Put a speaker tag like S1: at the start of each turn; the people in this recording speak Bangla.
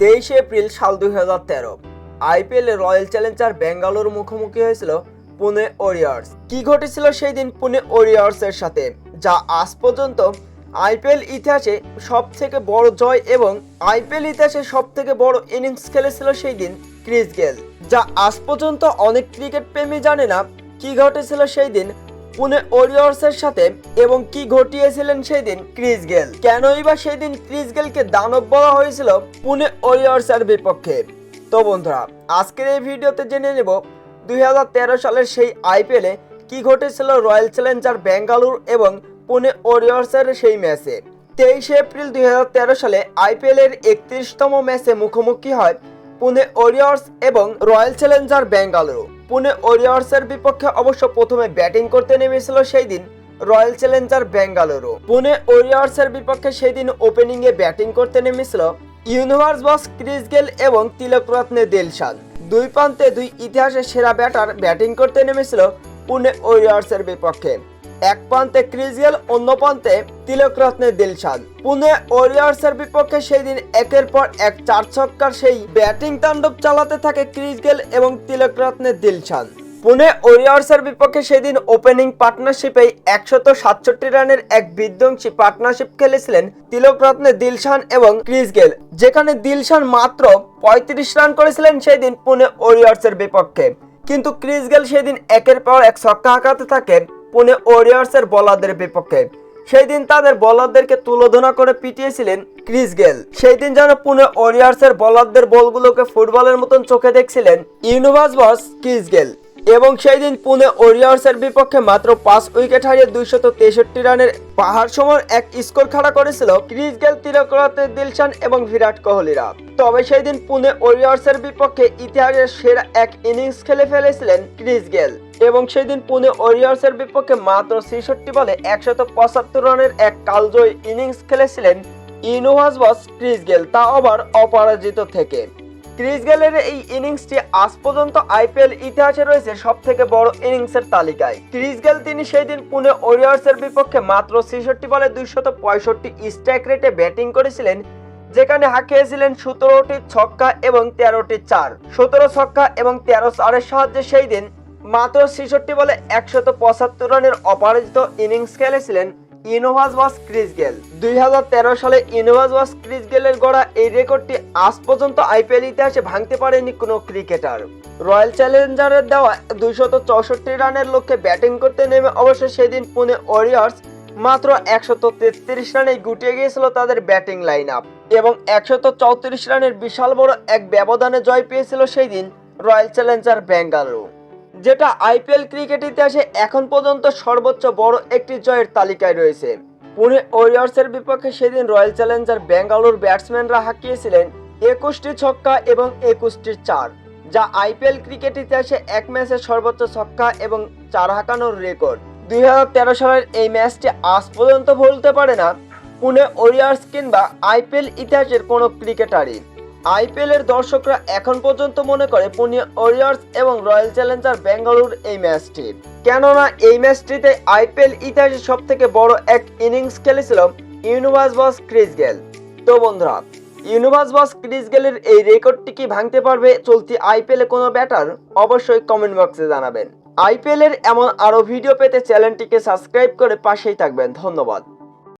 S1: তেইশে এপ্রিল সাল দুই হাজার তেরো। আইপিএলে রয়্যাল চ্যালেঞ্জার বেঙ্গালুরু মুখোমুখি হয়েছিল পুনে ওরিয়ার্স। কি ঘটেছিল সেই দিন পুনে ওরিয়ার্সের সাথে? যা আজ পর্যন্ত আইপিএল ইতিহাসে সব থেকে বড় জয় এবং আইপিএল ইতিহাসে সব থেকে বড় ইনিংস খেলেছিল সেই দিন ক্রিস গেল। যা আজ পর্যন্ত অনেক ক্রিকেট প্রেমী জানে না কি ঘটেছিল সেই দিন পুনে ওরিয়র্সের সাথে এবং কি ঘটিয়েছিলেন সেই দিন ক্রিস গেল। কেনই বা সেই দিন ক্রিস গেলকে দানব বলা হয়েছিল পুনে ওরিয়র্সের বিপক্ষে। তো বন্ধুরা, আজকের এই ভিডিওতে জেনে নেব দু হাজার তেরো সালের সেই আইপিএলে কি ঘটেছিল রয়্যাল চ্যালেঞ্জার বেঙ্গালুর এবং পুনে ওরিয়র্সের সেই ম্যাচে। তেইশে এপ্রিল দুই হাজার তেরো সালে আইপিএল এর একত্রিশতম ম্যাচে মুখোমুখি হয় পুনে ওরিয়র্স এবং রয়্যাল চ্যালেঞ্জার বেঙ্গালুরু পুনে ওরিয়ার্সের বিপক্ষে অবশ্য প্রথমে ব্যাটিং করতে নেমেছিল সেই দিন রয়্যাল চ্যালেঞ্জার বেঙ্গালুরু। পুনে ওরিয়ার্সের বিপক্ষে সেই দিন ওপেনিং এ ব্যাটিং করতে নেমেছিল ইউনিভার্স বস ক্রিস গেল এবং তিলক রত্নে দিলশান। দুই প্রান্তে দুই ইতিহাসের সেরা ব্যাটার ব্যাটিং করতে নেমেছিল পুনে ওরিয়ার্সের বিপক্ষে। এক প্রান্তে ক্রিস গেল অন্য প্রান্তে তিলক রত্নে দিলশান পুনে ওরিয়ার্সের বিপক্ষে সেই দিন একের পর এক চার ছক্কার সেই ব্যাটিং তাণ্ডব চালাতে থাকে ক্রিস গেল এবং তিলক রত্নে দিলশান পুনে ওরিয়ার্সের বিপক্ষে সেদিন ওপেনিং পার্টনারশিপে একশত সাতষট্টি রানের এক বিধ্বংসী পার্টনারশিপ খেলেছিলেন তিলক রত্নে দিলশান এবং ক্রিস গেল যেখানে দিলশান মাত্র পঁয়ত্রিশ রান করেছিলেন সেই দিন পুনে ওরিয়ার্সের বিপক্ষে। কিন্তু ক্রিস গেল সেদিন একের পর এক ছক্কা হাঁকাতে থাকেন পুনে ওরিয়ার্সের বলারদের বিপক্ষে। সেই দিন তাদের বলারদেরকে তুলোধনা করে পিটিয়েছিলেন ক্রিস গেল। সেই দিন যেন পুনে ওরিয়ার্সের বলারদের বলগুলোকে ফুটবলের মতন চোখে দেখছিলেন ইউনিভার্স বস ক্রিস গেল। এবং সেই দিন পুনে ওরিয়ার্সের বিপক্ষে মাত্র পাঁচ উইকেট হারিয়ে দুইশত তেষট্টি রানের পাহাড় সমান এক স্কোর খাড়া করেছিল ক্রিস গেল তিলকরতে দিলশান এবং বিরাট কোহলিরা। তবে সেই দিন পুনে ওরিয়ার্সের বিপক্ষে ইতিহাসের সেরা এক ইনিংস খেলে ফেলেছিলেন ক্রিস গেল। এবং সেই দিন পুনে ওরিয়ার্সের বিপক্ষে মাত্র ছেষট্টি বলে একশত পঁচাত্তর রানের এক কালজয়ী ইনিংস খেলেছিলেন ইনোভাস বস ক্রিস গেল, তা আবার অপরাজিত থেকে। ক্রিস গেলের এই ইনিংসটি আজ পর্যন্ত আইপিএল ইতিহাসে রয়েছে সব থেকে বড় ইনিংসের তালিকায়। ক্রিস গেল তিনি সেই দিন পুনে ওরিয়ার্সের বিপক্ষে মাত্র ছেষট্টি বলে দুইশত পঁয়ষট্টি স্ট্রাইক রেটে ব্যাটিং করেছিলেন, যেখানে হাঁকিয়েছিলেন সতেরোটি ছক্কা এবং তেরোটি চার। সতেরো ছক্কা এবং তেরো চারের সাহায্যে সেই দিন মাত্র ছেষট্টি বলে একশত পঁচাত্তর রানের অপরাজিত ইনিংস খেলেছিলেন ইনোভাস ওয়াস ক্রিস গেল। দুই হাজার তেরো সালে ইনোভাস ওয়াস ক্রিস গেলের গড়া এই রেকর্ডটি আজ পর্যন্ত আইপিএল ইতিহাসে ভাঙতে পারেনি কোনো ক্রিকেটার। রয়্যাল চ্যালেঞ্জারের দেওয়া দুইশত চৌষট্টি রানের লক্ষ্যে ব্যাটিং করতে নেমে অবশ্য সেদিন পুনে ওরিয়ার্স মাত্র একশত তেত্রিশ রানে গুটিয়ে গিয়েছিল তাদের ব্যাটিং লাইন আপ এবং একশত চৌত্রিশ রানের বিশাল বড় এক ব্যবধানে জয় পেয়েছিল সেই দিন রয়্যাল চ্যালেঞ্জার বেঙ্গালুরু। যেটা আইপিএল ক্রিকেট ইতিহাসে এখন পর্যন্ত সর্বোচ্চ বড় একটি জয়ের তালিকায় রয়েছে। পুনে ওরিয়ার্সের বিপক্ষে সেদিন রয়্যাল চ্যালেঞ্জার বেঙ্গালুর ব্যাটসম্যানরা হাঁকিয়েছিলেন একুশটি ছক্কা এবং একুশটি চার, যা আইপিএল ক্রিকেট ইতিহাসে এক ম্যাচে সর্বোচ্চ ছক্কা এবং চার হাঁকানোর রেকর্ড। দুই হাজার তেরো সালের এই ম্যাচটি আজ পর্যন্ত ভুলতে পারে না। পুনে ওরিয়ার্স কিংবা আইপিএল ইতিহাসের কোনো ক্রিকেটারই। আইপিএল এর দর্শকরা এখন পর্যন্ত মনে করে পুনে ওরিয়ার্স এবং রয়্যাল চ্যালেঞ্জার বেঙ্গালুর এই ম্যাচটি। কেননা এই ম্যাচটিতে আইপিএল ইতিহাসে সব থেকে বড় এক ইনিংস খেলেছিল ইউনিভার্স বস ক্রিস গেল। তো বন্ধুরা, ইউনিভার্স বস ক্রিস গেলের এই রেকর্ডটি কি ভাঙতে পারবে চলতি আইপিএল কোনো ব্যাটার? অবশ্যই কমেন্ট বক্সে জানাবেন। আইপিএল এর এমন আরও ভিডিও পেতে চ্যানেলটিকে সাবস্ক্রাইব করে পাশেই থাকবেন। ধন্যবাদ।